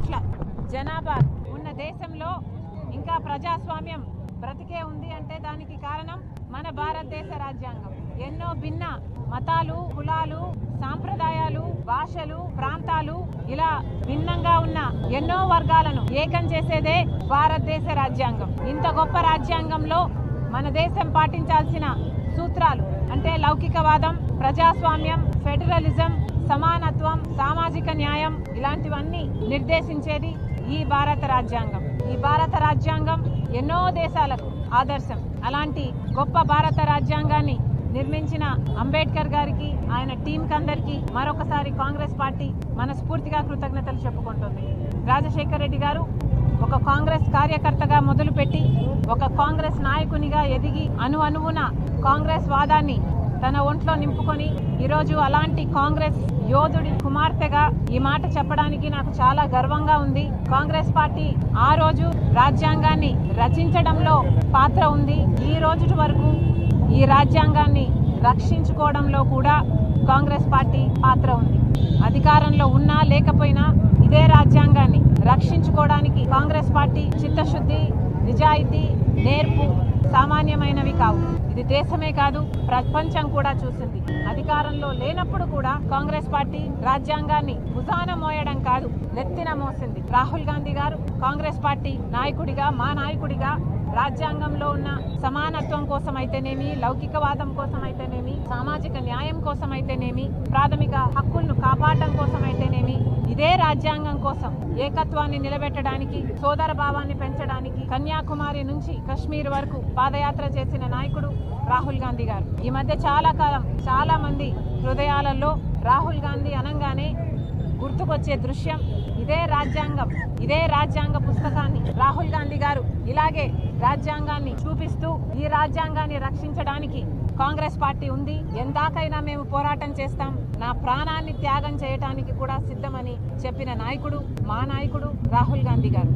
కోట్ల జనాభా ఉన్న దేశంలో ఇంకా ప్రజాస్వామ్యం బ్రతికే ఉంది అంటే దానికి కారణం మన భారతదేశ రాజ్యాంగం. ఎన్నో భిన్న మతాలు కులాలు సాంప్రదాయాలు భాషలు ప్రాంతాలు ఇలా భిన్నంగా ఉన్న ఎన్నో వర్గాలను ఏకం చేసేదే భారతదేశ రాజ్యాంగం. ఇంత గొప్ప రాజ్యాంగంలో మన దేశం పాటించాల్సిన సూత్రాలు అంటే లౌకికవాదం ప్రజాస్వామ్యం ఫెడరలిజం సమానత్వం సామాజిక న్యాయం ఇలాంటివన్నీ నిర్దేశించేది ఈ భారత రాజ్యాంగం. ఈ భారత రాజ్యాంగం ఎన్నో దేశాలకు ఆదర్శం. అలాంటి గొప్ప భారత రాజ్యాంగాన్ని నిర్మించిన అంబేద్కర్ గారికి ఆయన టీం అందరికీ మరొకసారి కాంగ్రెస్ పార్టీ మనస్ఫూర్తిగా కృతజ్ఞతలు చెప్పుకుంటుంది. రాజశేఖర రెడ్డి గారు ఒక కాంగ్రెస్ కార్యకర్తగా మొదలుపెట్టి ఒక కాంగ్రెస్ నాయకునిగా ఎదిగి అను అణువున కాంగ్రెస్ వాదాన్ని తన ఒంట్లో నింపుకొని ఈరోజు అలాంటి కాంగ్రెస్ యోధుడి కుమార్తెగా ఈ మాట చెప్పడానికి నాకు చాలా గర్వంగా ఉంది. కాంగ్రెస్ పార్టీ ఆ రోజు రాజ్యాంగాన్ని రచించడంలో పాత్ర ఉంది. ఈ రోజు వరకు ఈ రాజ్యాంగాన్ని రక్షించుకోవడంలో కూడా కాంగ్రెస్ పార్టీ పాత్ర ఉంది. అధికారంలో ఉన్నా లేకపోయినా ఇదే రాజ్యాంగాన్ని రక్షించుకోవడానికి కాంగ్రెస్ పార్టీ చిత్తశుద్ధి నిజాయితీ నేర్పు సామాన్యమైనవి కావు. ఇది దేశమే కాదు ప్రపంచం కూడా చూసింది. అధికారంలో లేనప్పుడు కూడా కాంగ్రెస్ పార్టీ రాజ్యాంగాన్ని భుజాన మోయడం కాదు నెత్తిన మోసింది. రాహుల్ గాంధీ గారు కాంగ్రెస్ పార్టీ నాయకుడిగా మా నాయకుడిగా రాజ్యాంగంలో ఉన్న సమానత్వం కోసం అయితేనేమి లౌకికవాదం కోసం అయితేనేమి సామాజిక న్యాయం కోసం అయితేనేమి ప్రాథమిక హక్కులను కాపాడడం కోసం రాజ్యాంగం కోసం ఏకత్వాన్ని నిలబెట్టడానికి సోదర భావాన్ని పెంచడానికి కన్యాకుమారి నుంచి కశ్మీర్ వరకు పాదయాత్ర చేసిన నాయకుడు రాహుల్ గాంధీ గారు. ఈ మధ్య చాలా కాలం చాలా మంది హృదయాలలో రాహుల్ గాంధీ అనగానే గుర్తుకొచ్చే దృశ్యం ఇదే రాజ్యాంగం ఇదే రాజ్యాంగ పుస్తకాన్ని రాహుల్ గాంధీ గారు ఇలాగే రాజ్యాంగాన్ని చూపిస్తూ ఈ రాజ్యాంగాన్ని రక్షించడానికి కాంగ్రెస్ పార్టీ ఉంది. ఎందాకైనా మేము పోరాటం చేస్తాం. నా ప్రాణాన్ని త్యాగం చేయటానికి కూడా సిద్ధమని చెప్పిన నాయకుడు మా నాయకుడు రాహుల్ గాంధీ గారు.